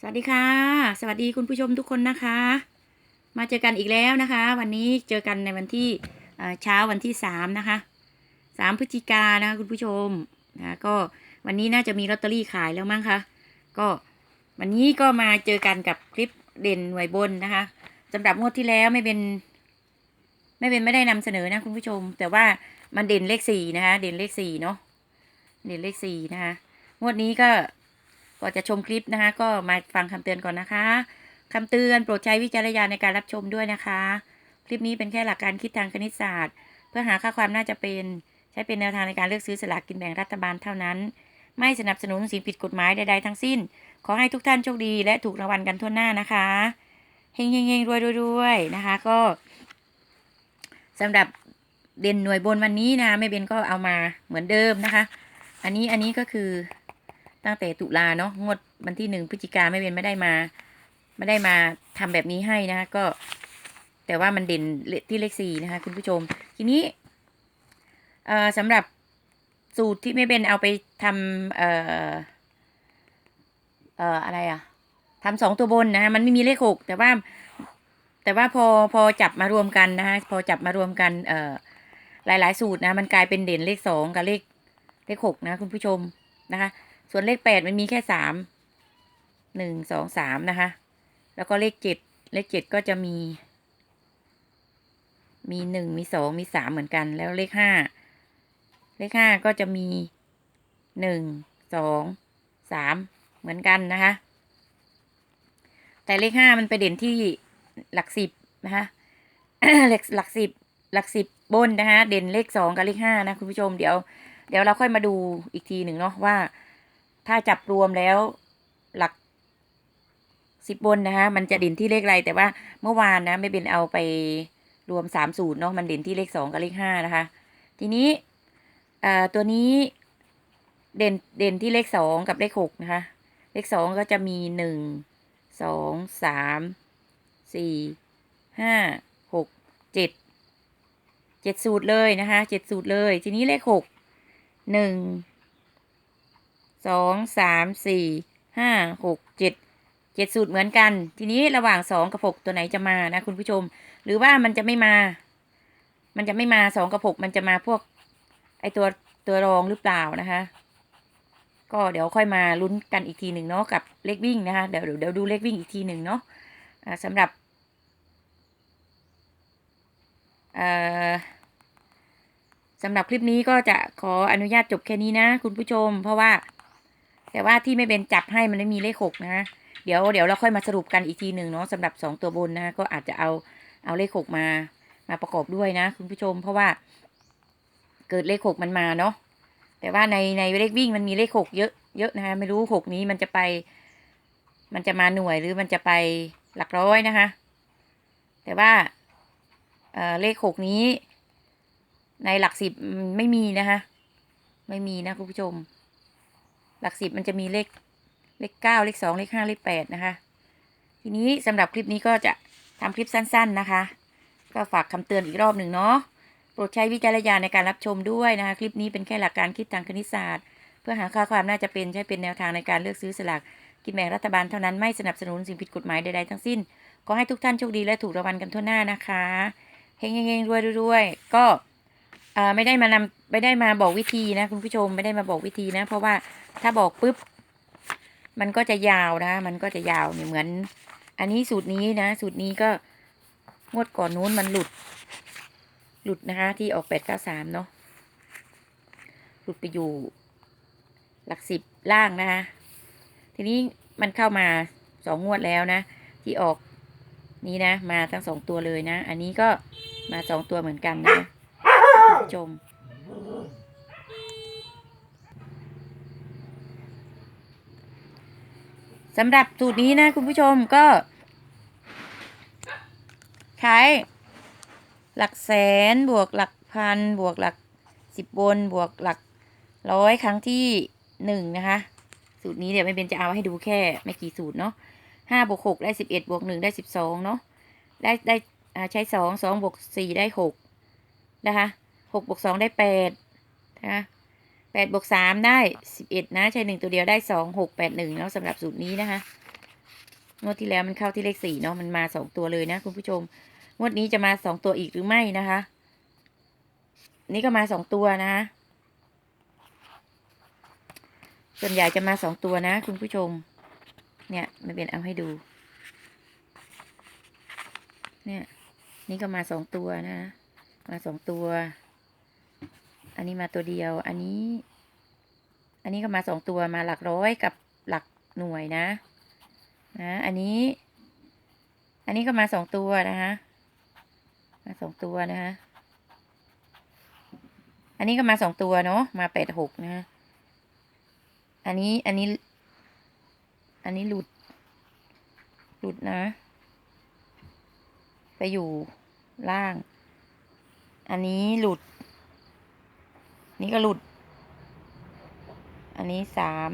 สวัสดีค่ะ สวัสดีคุณผู้ชมทุกคนนะคะ มาเจอกันอีกแล้วนะคะ วันนี้เจอกันในวันที่เช้าวันที่สามนะคะสามพฤศจิกานะคะคุณผู้ชมนะก็วันนี้น่าจะมีลอตเตอรี่ขายแล้วมั้งคะก็วันนี้ก็มาเจอกันกับคลิปเด่นหน่วยบนนะคะสำหรับงวดที่แล้วไม่เป็น ไม่เป็นไม่ได้นำเสนอนะคุณผู้ชม แต่ว่ามันเด่นเลขสี่นะคะ เด่นเลขสี่เนาะเด่นเลขสี่นะคะงวดนี้ก็ ก่อนจะชมคลิปนะคะ ก็มาฟังคำเตือนก่อนนะคะคำเตือนโปรดใช้วิจารณญาณในการรับชมด้วยนะคะ คลิปนี้เป็นแค่หลักการคิดทางคณิตศาสตร์ เพื่อหาค่าความน่าจะเป็นใช้เป็นแนวทางในการเลือกซื้อสลากกินแบ่งรัฐบาลเท่านั้น ไม่สนับสนุนสิ่งผิดกฎหมายใดๆทั้งสิ้น ขอให้ทุกท่านโชคดี และถูกรางวัลกันทั่วหน้านะคะเฮงเฮงเฮงรวยรวยรวยนะคะ ก็สำหรับเด่นหน่วยบนวันนี้นะแม่เบนก็เอามาเหมือนเดิมนะคะ อันนี้อันนี้ก็คือ ตั้งแต่ตุลาเนาะงวดวันที่หนึ่งพฤศจิกาไม่เป็นไม่ได้มา ไม่ได้มาทำแบบนี้ให้นะคะก็ แต่ว่ามันเด่นที่เลขสี่นะคะ คุณผู้ชม ทีนี้เอ่อสำหรับสูตรที่ไม่เป็นเอาไปทำเอ่อเอ่ออะไรอะทำสองตัวบนนะคะมันไม่มีเลขหกแต่ว่า แต่ว่าพอพอจับมารวมกันนะคะพอจับมารวมกันเอ่อหลาย ๆ สูตรนะ มันกลายเป็นเด่นเลขสองกับเลขเลขหกนะ คุณผู้ชมนะคะ ส่วนเลขแปดมันมีแค่สามหนึ่งสองสามนะคะ แล้วก็เลขเจ็ดเลขเจ็ดก็จะมี มีหนึ่งมีสองมีสามเหมือนกัน แล้วเลขห้าเลขห้าก็จะมีหนึ่งสองสามเหมือนกันนะคะ แต่เลขห้ามันไปเด่นที่หลักสิบนะคะเลขหลักสิบหลักสิบบนนะคะเด่นเลขสองกับเลขห้านะคุณผู้ชมเดี๋ยว เดี๋ยวเราค่อยมาดูอีกทีหนึ่งเนาะว่า ถ้าจับรวมแล้วหลักสิบบนนะคะมันจะเด่นที่เลขอะไร แต่ว่าเมื่อวานนะไม่เป็นเอาไปรวมสามสูตรเนาะมันเด่นที่เลขสองกับเลขห้านะคะ ทีนี้ตัวนี้เด่นเด่นที่เลขสองกับเลขหกนะคะ เลขสองก็จะมีหนึ่งสองสามสี่ห้าหกเจ็ดเจ็ดสูตรเลยนะคะเจ็ดสูตรเลย ทีนี้เลขหกหนึ่ง สองสามสี่ห้าหกเจ็ดเจ็ดสูตรเหมือนกัน ทีนี้ระหว่างสองกับหกตัวไหนจะมานะคุณผู้ชม หรือว่ามันจะไม่มา มันจะไม่มาสองกับหกมันจะมาพวก ไอตัวตัวรองหรือเปล่านะคะ ก็เดี๋ยวค่อยมาลุ้นกันอีกทีหนึ่งเนาะกับเลขวิ่งนะคะเดี๋ยวเดี๋ยวดูเลขวิ่งอีกทีหนึ่งเนาะสำหรับสำหรับคลิปนี้ก็จะขออนุญาตจบแค่นี้นะคุณผู้ชมเพราะว่า แต่ว่าที่ไม่เป็นจับให้มันไม่มีเลขหกนะเดี๋ยวเดี๋ยวเราค่อยมาสรุปกันอีกทีหนึ่งเนาะสำหรับสองตัวบนนะก็อาจจะเอาเอาเลขหกมามาประกอบด้วยนะ คุณผู้ชม เพราะว่า เกิดเลขหกมันมาเนาะแต่ว่าในในเลขวิ่งมันมีเลขหกเยอะเยอะนะคะไม่รู้หกนี้มันจะไป มันจะมาหน่วยหรือมันจะไปหลักร้อยนะคะ แต่ว่าเออเลขหกนี้ ในหลักสิบไม่มีนะคะ ไม่มีนะคุณผู้ชม หลักสิบมันจะมีเลขเลขเก้าเลขสองเลขห้าเลขแปดนะคะ ทีนี้สำหรับคลิปนี้ก็จะทำคลิปสั้น ๆนะคะ ก็ฝากคำเตือนอีกรอบหนึ่งเนาะโปรดใช้วิจารณญาณในการรับชมด้วยนะคะ คลิปนี้เป็นแค่หลักการคิดทางคณิตศาสตร์ เพื่อหาค่าความน่าจะเป็นใช้เป็นแนวทางในการเลือกซื้อสลากกินแบ่งรัฐบาลเท่านั้นไม่สนับสนุนสิ่งผิดกฎหมายใดๆทั้งสิ้นขอให้ทุกท่านโชคดีและถูกรางวัลกันทั่วหน้านะคะเฮงเฮงๆรวยๆรวยๆก็เอ่อ ไม่ได้มานำไม่ได้มาบอกวิธีนะ คุณผู้ชมไม่ได้มาบอกวิธีนะ เพราะว่าถ้าบอกปุ๊บ มันก็จะยาวนะ มันก็จะยาวเนี่ยเหมือน อันนี้สูตรนี้นะ สูตรนี้ก็งวดก่อนนู้นมันหลุด หลุดนะคะ ที่ออกแปดเก้าสามเนาะหลุดไปอยู่ หลักสิบล่างนะคะ ทีนี้มันเข้ามาสองงวดแล้วนะ ที่ออกนี้นะ มาทั้งสองตัวเลยนะ อันนี้ก็มาสองตัวเหมือนกันนะ คุณผู้ชมสำหรับสูตรนี้นะ คุณผู้ชมก็ ใช้ หลักแสนบวกหลักพันบวกหลักสิบบนบวกหลักร้อยครั้งที่หนึ่งนะคะ สูตรนี้เดี๋ยวไม่เป็นจะเอาให้ดูแค่ไม่กี่สูตรเนาะห้าบวกหกได้สิบเอ็ดบวกหนึ่งได้สิบสองเนาะได้ได้ใช้สองสองบวกสี่ได้หกนะคะ หกบวกสองได้แปดนะแปดบวกสามได้สิบเอ็ดนะ ใช้หนึ่งตัวเดียวได้สองหกแปดหนึ่งแล้วสำหรับสูตรนี้นะคะงวดที่แล้วมันเข้าที่เลขสี่เนาะมันมาสองตัวเลยนะคุณผู้ชม งวดนี้จะมาสองตัวอีกหรือไม่นะคะ นี่ก็มาสองตัวนะส่วนใหญ่จะมาสองตัวนะ คุณผู้ชม เนี่ยม่เป็นเอาให้ดู เนี่ย นี่ก็มาสองตัวนะ มาสองตัว อันนี้มาตัวเดียว อันนี้ อันนี้ก็มาสองตัวมาหลักร้อยกับหลักหน่วยนะ นะ อันนี้ อันนี้ก็มาสองตัวนะคะมาสองตัวนะคะอันนี้ก็มาสองตัวเนาะ มาแปดหกนะอันนี้ อันนี้ อันนี้หลุด หลุดนะ ไปอยู่ล่าง อันนี้หลุด นี่ก็หลุด อันนี้สาม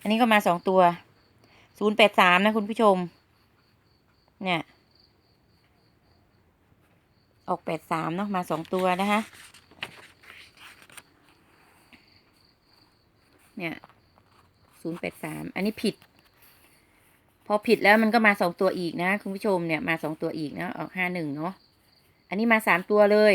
อันนี้ก็มาสองตัว ศูนย์แปดสามนะคุณผู้ชม เนี่ย ออกแปดสามเนาะมาสองตัวนะคะเนี่ยศูนย์แปดสามอันนี้ผิด พอผิดแล้วมันก็มาสองตัวอีกนะ คุณผู้ชมเนี่ยมาสองตัวอีกนะออกห้าหนึ่งเนาะ อันนี้มาสามตัวเลย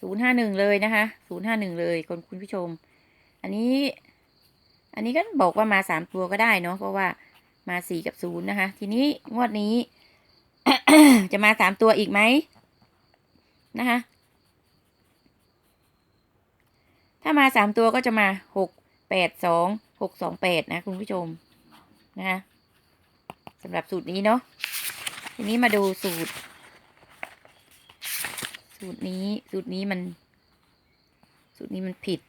ศูนย์ห้าหนึ่งเลยนะคะศูนย์ห้าหนึ่งเลยคนคุณผู้ชม อันนี้ อันนี้ก็บอกว่ามาสามตัวก็ได้เนาะเพราะว่ามาสี่กับศูนย์นะคะ ทีนี้งวดนี้ จะมาสามตัวอีกไหมนะคะ ถ้ามาสามตัวก็จะมาหกแปดสองหกสองแปดนะคุณผู้ชมนะคะสำหรับสูตรนี้เนาะทีนี้มาดูสูตร สูตรนี้ สูตรนี้มัน สูตรนี้มันผิด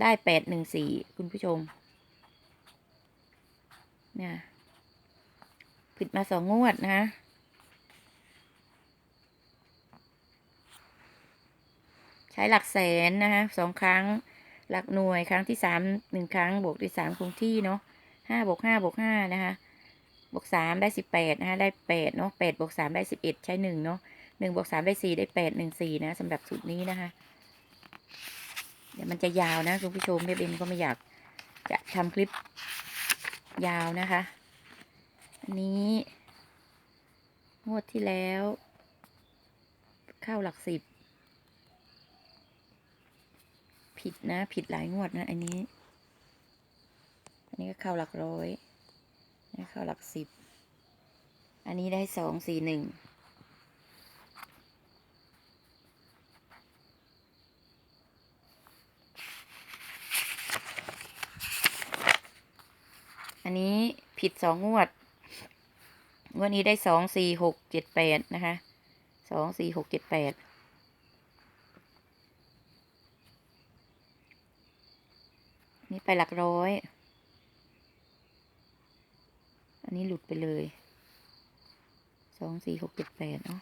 ได้แปดหนึ่งสี่คุณผู้ชม เนี่ย ผิดมาสองงวดนะใช้หลักแสนนะคะสองครั้งหลักหน่วยครั้งที่สามหนึ่งครั้งบวกด้วยสามคงที่เนาะห้าบวกห้าบวกห้านะคะ บวกสามได้สิบแปดนะคะได้แปดเนาะแปดบวกสามได้สิบเอ็ดใช้หนึ่งเนาะหนึ่งบวกสามได้สี่ได้แปดหนึ่งสี่นะสำหรับสูตรนี้นะคะ เดี๋ยวมันจะยาวนะคุณผู้ชมแม่เบนก็ไม่อยากจะทำคลิปยาวนะคะ อันนี้งวดที่แล้ว เข้าหลักสิบ ผิดนะ ผิดหลายงวดนะ อันนี้ อันนี้ก็เข้าหลักร้อย นะเข้าหลักสิบ อันนี้ได้สองสี่หนึ่งอันนี้ผิดสองงวดงวดนี้ได้สองสี่หกเจ็ดแปดนะคะสองสี่หกเจ็ดแปดนี่ไปหลักร้อย อั นี้หลุดไปเลยสองสี่หกเจ็ดแปดเนาะ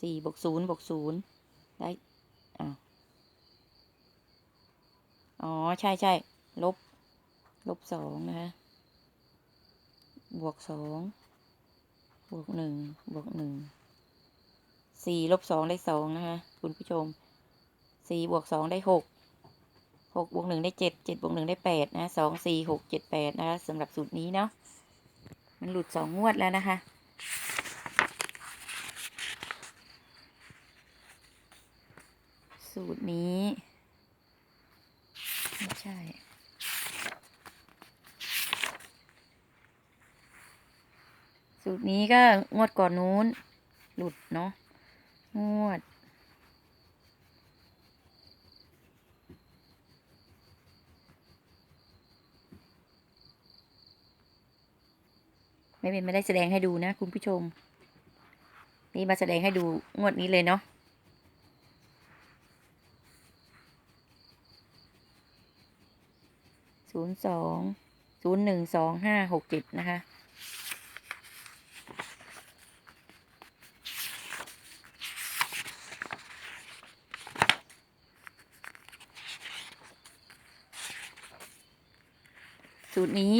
สี่บวกศูนย์บวกศูนย์ได้อ๋อ ใช่ใช่ลบ ลบสองนะคะ บวกสองบวกหนึ่งบวกหนึ่งสี่ลบสองได้สองนะคะ คุณผู้ชมสี่บวกสองได้หก หกบวกหนึ่งได้เจ็ดเจ็ดบวกหนึ่งได้แปดนะสองสี่หกเจ็ดแปดนะคะสำหรับสูตรนี้เนาะมันหลุดสองงวดแล้วนะคะสูตรนี้ไม่ใช่ สูตรนี้ก็งวดก่อนนู้น หลุดเนาะงวด ไม่เป็นไม่ได้แสดงให้ดูนะ คุณผู้ชม นี่มาแสดงให้ดูงวดนี้เลยเนาะศูนย์สองศูนย์หนึ่งสองห้าหกเจ็ดนะคะสูตรนี้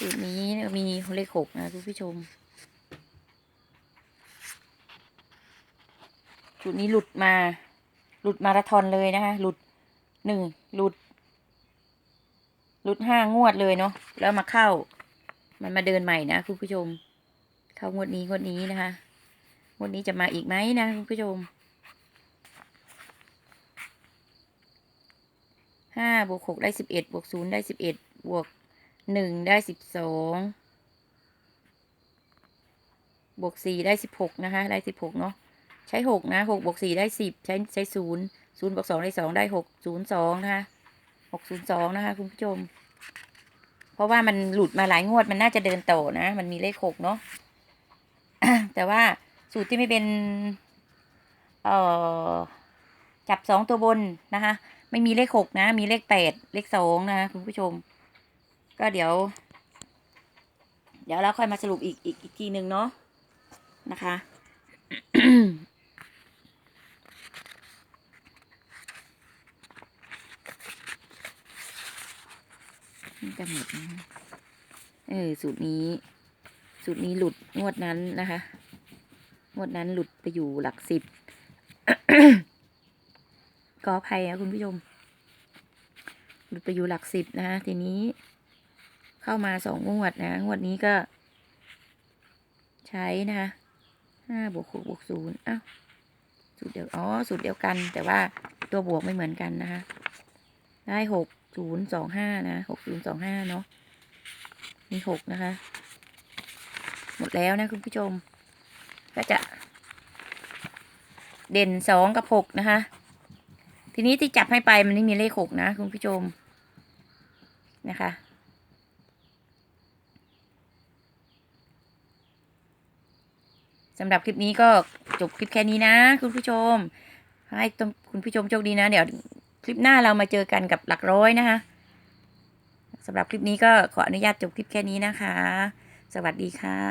สูตรนี้มีเลขหกนะคุณผู้ชมสูตรนี้หลุดมา หลุดมาราธอนเลยนะคะ หลุดหนึ่งหลุด หลุดห้างวดเลยเนาะแล้วมาเข้า มันมาเดินใหม่นะคุณผู้ชม เข้างวดนี้งวดนี้นะคะงวดนี้จะมาอีกไหมนะคุณผู้ชมห้าบวกหกได้สิบเอ็ดบวกศูนย์ได้สิบเอ็ดบวก หนึ่งได้สิบสองบวกสี่ได้สิบหกนะคะ ได้สิบหกเนาะ ใช้หกนะหกบวกสี่ได้สิบใช้ใช้ศูนย์ศูนย์บวกสองได้สองได้หกศูนย์สองนะคะหกศูนย์สองนะคะ คุณผู้ชม เพราะว่ามันหลุดมาหลายงวดมันน่าจะเดินโตนะ มันมีเลขหกเนาะ แต่ว่าสูตรที่ไม่เป็น เอ่อ จับสองตัวบนนะคะ ไม่มีเลขหกนะ มีเลขแปดเลขสองนะคุณผู้ชม ก็เดี๋ยว เดี๋ยวเราค่อยมาสรุปอีกอีกอีกทีหนึ่งเนาะนะคะมันจะหมดนะเออสูตรนี้ สูตรนี้หลุดงวดนั้นนะคะ งวดนั้นหลุดไปอยู่หลักสิบก็อภัยนะคุณผู้ชม หลุดไปอยู่หลักสิบนะคะทีนี้ เข้ามาสองงวดนะงวดนี้ก็ ใช้นะคะห้าบวกหกบวกศูนย์อ้าวสูตรเดียวอ๋อสูตรเดียวกัน แต่ว่าตัวบวกไม่เหมือนกันนะคะ ได้หกศูนย์สองห้านะหกศูนย์สองห้าเนาะมีหกนะคะ หมดแล้วนะคุณผู้ชม ก็จะ เด่นสองกับหกนะคะ ทีนี้ที่จับให้ไปมันไม่มีเลขหกนะคุณผู้ชมนะคะ สำหรับคลิปนี้ก็จบคลิปแค่นี้นะ คุณผู้ชม ให้คุณผู้ชมโชคดีนะ เดี๋ยวคลิปหน้าเรามาเจอกันกับหลักร้อยนะคะสำหรับคลิปนี้ก็ขออนุญาตจบคลิปแค่นี้นะคะ สวัสดีค่ะ